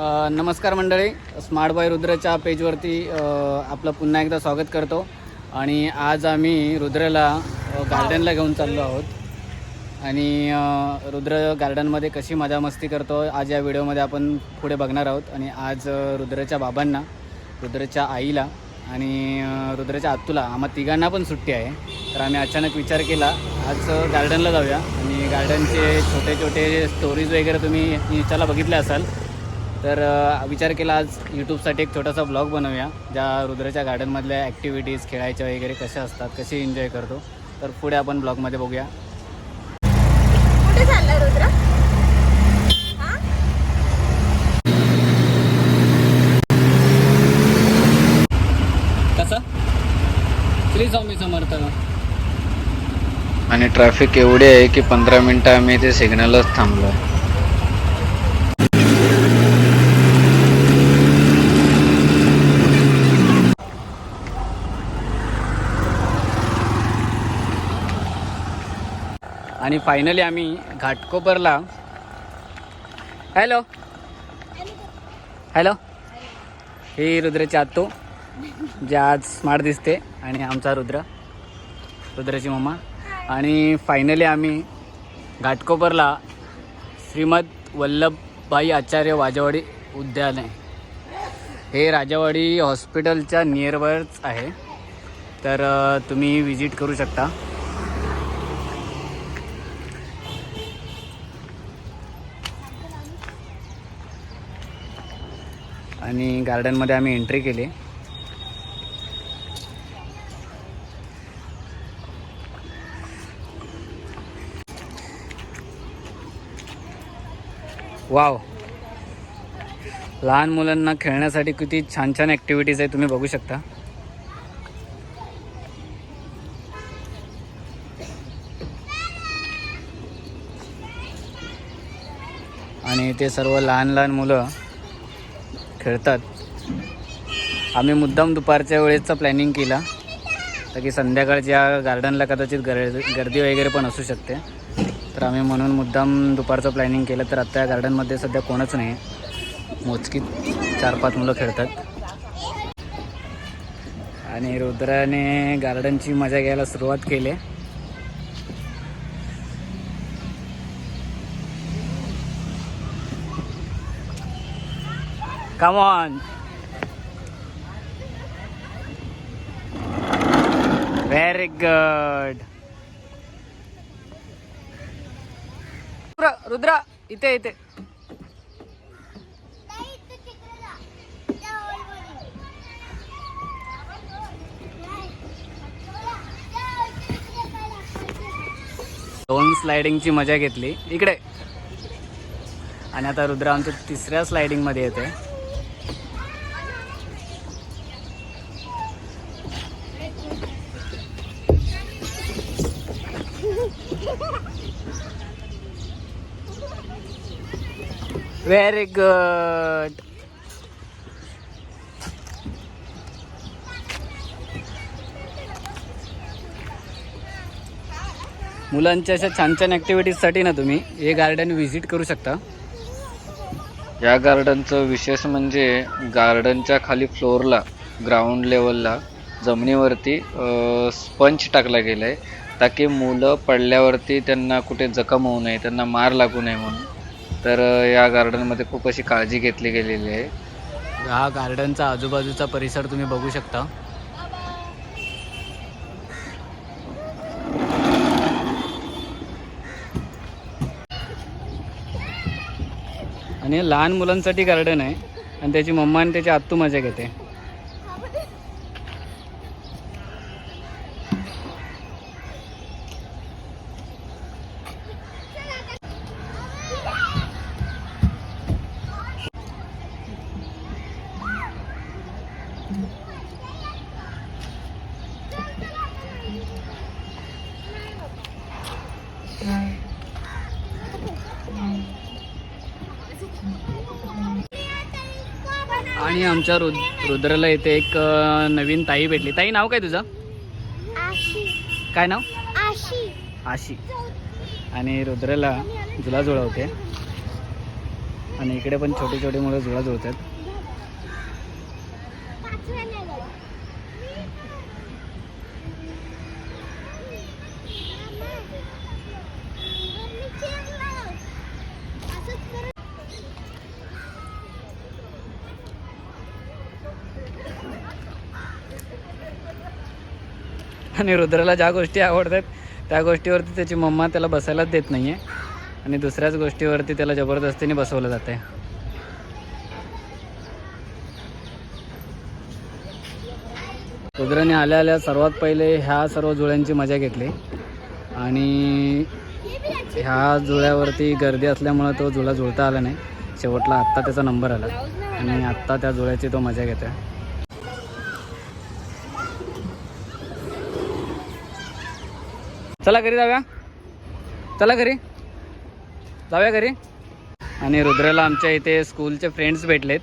नमस्कार मंडळी. Smart boy रुद्रच्या पेजवरती आपलं पुन्हा एकदा स्वागत करतो. आणि आज आम्ही रुद्रला गार्डनला घेऊन चाललो आहोत. आणि रुद्र गार्डनमध्ये कशी मजा मस्ती करतो आज या व्हिडिओमध्ये आपण पुढे बघणार आहोत. आणि आज रुद्रच्या बाबांना रुद्रच्या आईला आणि रुद्रच्या आत्तूला आम्हा तिघांना पण सुट्टी आहे. तर आम्ही अचानक विचार केला आज गार्डनला जाऊया. आणि गार्डनचे छोटे छोटे स्टोरीज वगैरे तुम्ही इंस्टाला बघितले असाल तर विचार केला आज यूट्यूबसाठी एक छोटासा ब्लॉग बनवूया ज्या रुद्रच्या गार्डनमधल्या ॲक्टिव्हिटीज खेळायच्या वगैरे कशा असतात कसे एन्जॉय करतो. तर पुढे आपण ब्लॉगमध्ये बघूया. कुठे रुद्र? हा? समर्थ. आणि ट्रॅफिक एवढी आहे की पंधरा मिनिटं आम्ही ते सिग्नलच थांबलो आणि फायनली आम्ही घाटकोपरला. हॅलो हॅलो ही रुद्रची आत्तो जे आज स्मार्ट दिसते आणि आमचा रुद्र रुद्राची मम्मा. आणि फायनली आम्ही घाटकोपरला श्रीमद वल्लभभाई आचार्य वाजवाडी उद्यान आहे हे राजावाडी हॉस्पिटलच्या नियरवरच आहे. तर तुम्ही विजिट करू शकता. आणि गार्डनमध्ये आम्ही एंट्री केली. वाव लहान मुलांना खेळण्यासाठी किती छान छान ॲक्टिव्हिटीज आहे तुम्ही बघू शकता. आणि ते सर्व लहान लहान मुलं खेळतात. आम्ही मुद्दाम दुपारच्या वेळेचा प्लॅनिंग केला. तर की संध्याकाळच्या गार्डनला कदाचित गर गर्दी वगैरे पण असू शकते. तर आम्ही म्हणून मुद्दाम दुपारचं प्लॅनिंग केलं तर आत्ता या गार्डनमध्ये सध्या कोणच नाही. मोजकीत चार पाच मुलं खेळतात. आणि रुद्राने गार्डनची मजा घ्यायला सुरुवात केली. Come on very good Rudra Rudra इथे इथे दोन स्लायडिंगची मजा घेतली. इकडे. आणि आता रुद्र आमच्या तिसऱ्या स्लायडिंगमध्ये येते. व्हेरी गुड मुलांच्या अशा छान छान ॲक्टिव्हिटीजसाठी ना तुम्ही हे गार्डन व्हिजिट करू शकता. या गार्डनचं विशेष म्हणजे गार्डनच्या खाली फ्लोअरला ग्राउंड लेवलला जमिनीवरती स्पंच टाकला गेला आहे ताकी मुलं पडल्यावरती त्यांना कुठे जखम होऊ नये त्यांना मार लागू नये म्हणून. तर या गार्डनमध्ये खूप अशी काळजी घेतली गेलेली आहे. हा गार्डनचा आजूबाजूचा परिसर तुम्ही बघू शकता. आणि हे लहान मुलांसाठी गार्डन आहे. आणि त्याची मम्मा आणि त्याची आत्तू मजा घेते. आणि आमच्या रुद रुद्राला इथे एक नवीन ताई भेटली. ताई नाव काय तुझं? आशी. काय नाव? आशी. आशी. आणि रुद्राला तुला जुळवते. आणि इकडे पण छोटे छोटे मुलं जुळा जुळतात आणि रुद्राला ज्या गोष्टी आवडतात त्या गोष्टीवरती त्याची मम्मा त्याला बसायलाच देत नाही आहे आणि दुसऱ्याच गोष्टीवरती त्याला जबरदस्तीने बसवलं जाते रुद्राने आल्या आल्या सर्वात पहिले ह्या सर्व जुळ्यांची मजा घेतली. आणि ह्या जुळ्यावरती गर्दी असल्यामुळं तो जुळा जुळता आला नाही. शेवटला आत्ता त्याचा नंबर आला. आणि आत्ता त्या जुळ्याची तो मजा घेतोय. चला घरी जाऊया. चला घरी. जाऊया घरी. आणि रुद्राला आमच्या इथे स्कूलचे फ्रेंड्स भेटलेत.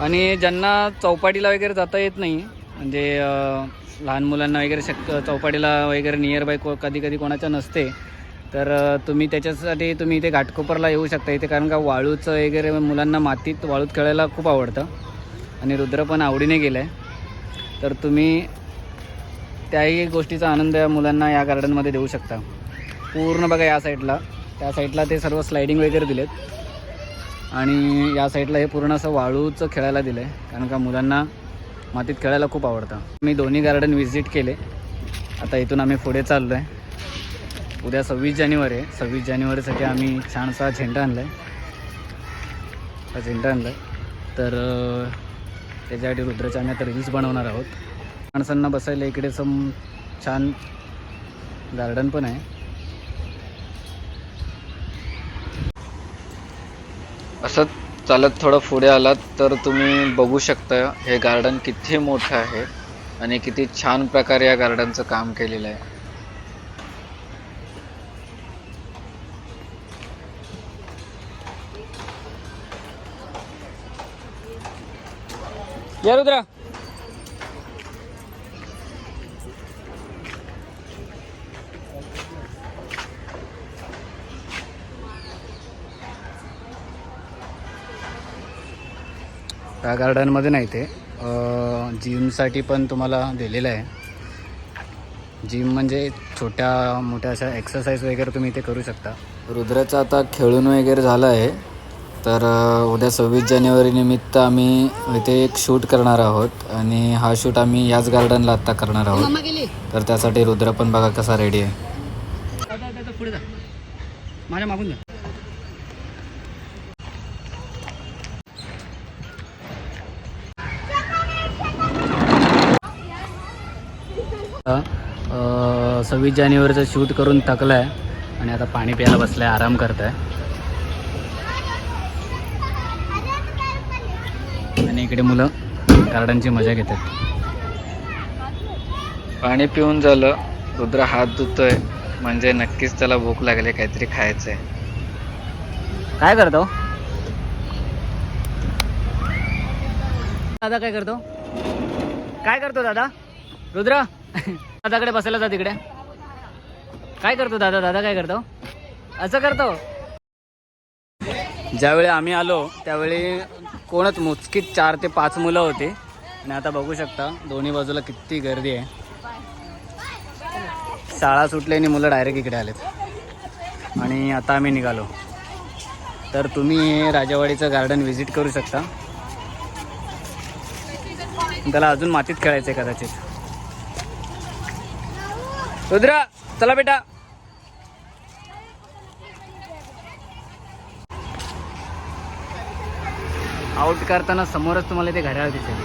आणि ज्यांना चौपाटीला वगैरे जाता येत नाही म्हणजे लहान मुलांना वगैरे शक चौपाटीला वगैरे नियर बाय को कधी कधी कोणाच्या नसते तर तुम्ही त्याच्यासाठी तुम्ही इथे घाटकोपरला येऊ शकता. इथे कारण का वाळूचं वगैरे मुलांना मातीत वाळूत खेळायला खूप आवडतं. आणि रुद्र पण आवडीने गेलं आहे तर तुम्ही त्याही गोष्टीचा आनंद मुलांना या गार्डनमध्ये देऊ शकता. पूर्ण बघा या साईडला त्या साईडला ते सर्व स्लायडिंग वगैरे दिलेत. आणि या साईडला हे पूर्ण असं वाळूचं खेळायला दिलं आहे कारण का मुलांना मातीत खेळायला खूप आवडतं. मी दोन्ही गार्डन व्हिजिट केले. आता इथून आम्ही पुढे चाललो आहे उद्या सव्वीस जानेवारी आहे. सव्वीस जानेवारीसाठी आम्ही छानसा झेंडा आणला आहे हा झेंडा आणला आहे तर त्याच्यासाठी रुद्राच्या आम्ही आता रील्स बनवणार आहोत. माणसांना बसायला इकडे सम छान गार्डन पण आहे. असं चालत थोडं पुढे आलात तर तुम्ही बघू शकता हे गार्डन किती मोठं आहे आणि किती छान प्रकारे या गार्डनचं काम केलेलं आहे. या रुद्रा. त्या गार्डनमध्ये नाही ते. अं, जिमसाठी पण तुम्हाला दिलेलं आहे. जिम म्हणजे छोट्या मोठ्या अशा एक्सरसाइज वगैरे तुम्ही इथे करू शकता. रुद्राचं आता खेळून वगैरे झालं आहे. तर उद्या सव्वीस जानेवारी निमित्त आम्ही इथे एक शूट करणार आहोत. आणि हा शूट आम्ही याच गार्डनला आत्ता करणार आहोत. तर त्यासाठी रुद्र पण बघा कसा रेडी आहे. माझ्या मागून जा. सव्वीस जानेवारीचं शूट करून थकलं आहे आणि आता पाणी प्यायला बसलाय आराम करत आहे आणि इकडे मुलं गार्डनची मजा घेतात. पाणी पिऊन झालं रुद्र हात धुतोय म्हणजे नक्कीच त्याला भूक लागली काहीतरी खायचं आहे काय करतो? दादा काय करतो? काय करतो दादा? रुद्र? दादाकडे बसायला जा तिकडे. काय करतो दादा? दादा काय करतो? असं करतो? ज्यावेळी आम्ही आलो त्यावेळी कोणच मोजकीत चार ते पाच मुलं होती. आणि आता बघू शकता दोन्ही बाजूला किती गर्दी आहे. शाळा सुटली आणि मुलं डायरेक्ट इकडे आलेत. आणि आता आम्ही निघालो. तर तुम्ही राजावाडीचं गार्डन व्हिजिट करू शकता. त्याला अजून मातीत खेळायचं आहे कदाचित. रुद्रा चला बेटा. आउट करताना समोरच तुम्हाला ते घड्याळ दिसेल.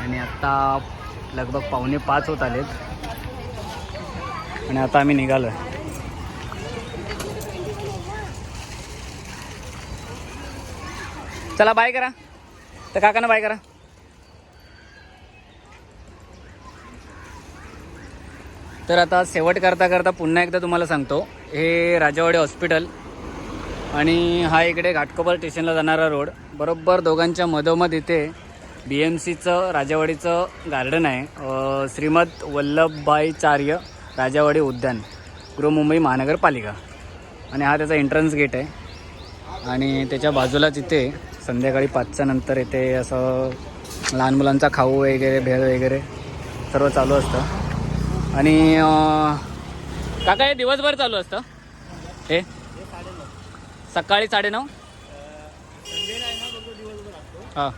आणि आता लगभग पावणे पाच होत आलेत. आणि आता आम्ही निघालो आहे चला बाय करा. तर काकांना बाय करा. तर आता शेवट करता करता पुन्हा एकदा तुम्हाला सांगतो हे राजावाडी हॉस्पिटल आणि हा इकडे घाटकोपर स्टेशनला जाणारा रोड. बरोबर दोघांच्या मधोमध इथे बी एम सीचं राजावाडीचं गार्डन आहे. श्रीमद वल्लभभाईचार्य राजावाडी उद्यान गृहमुंबई महानगरपालिका. आणि हा त्याचा एंट्रन्स गेट आहे. आणि त्याच्या बाजूलाच इथे संध्याकाळी पाचच्या नंतर इथे असं लहान मुलांचा खाऊ वगैरे भेळ वगैरे सर्व चालू असतं. आणि काका हे दिवसभर चालू असतं? हे? सकाळी साडेनऊ? हां.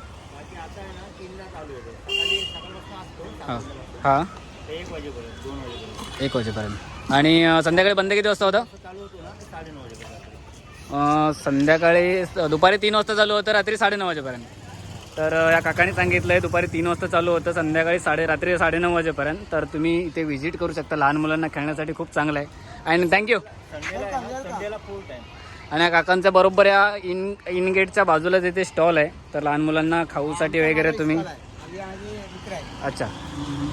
हां. हां. एक वाजेपर्यंत. आणि संध्याकाळी बंद किती वाजता होतं? संध्याकाळी स- दुपारी तीन वाजता चालू होतं रात्री साडेनऊ वाजेपर्यंत. तर या काकाने सांगितलं आहे दुपारी तीन वाजता चालू होतं संध्याकाळी साडे रात्री साडेनऊ वाजेपर्यंत. तर तुम्ही इथे व्हिजिट करू शकता. लहान मुलांना खेळण्यासाठी खूप चांगलं आहे. आणि थँक्यू आणि या काकांच्या बरोबर या इन इन गेटच्या बाजूलाच इथे स्टॉल आहे. तर लहान मुलांना खाऊसाठी वगैरे तुम्ही अच्छा.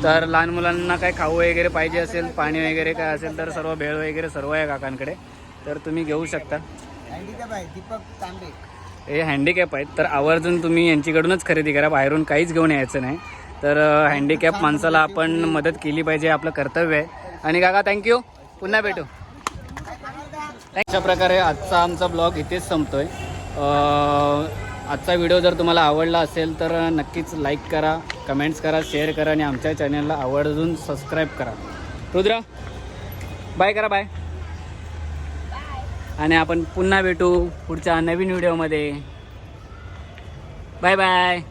तर लहान मुलांना काय खाऊ वगैरे पाहिजे असेल पाणी वगैरे काय असेल तर सर्व भेळ वगैरे सर्व आहे काकांकडे. तर तुम्ही घेऊ शकता. दीपक तांबे. हे हँडिकॅप आहेत. तर आवर्जून तुम्ही यांच्याकडूनच खरेदी करा. बाहेरून काहीच घेऊन यायचं नाही. तर हँडिकॅप माणसाला आपण मदत केली पाहिजे. आपलं कर्तव्य आहे. आणि काका थँक्यू पुन्हा भेटू. अशा प्रकारे आजचा आमचा ब्लॉग इथेच संपतोय. आजचा व्हिडिओ जर तुम्हाला आवडला असेल तर नक्कीच लाईक करा कमेंट्स करा शेअर करा आणि आमच्या चॅनलला आवर्जून सबस्क्राईब करा. रुद्र बाय करा बाय आणि आपण पुन्हा भेटू पुढच्या नवीन व्हिडिओमध्ये. Bye bye.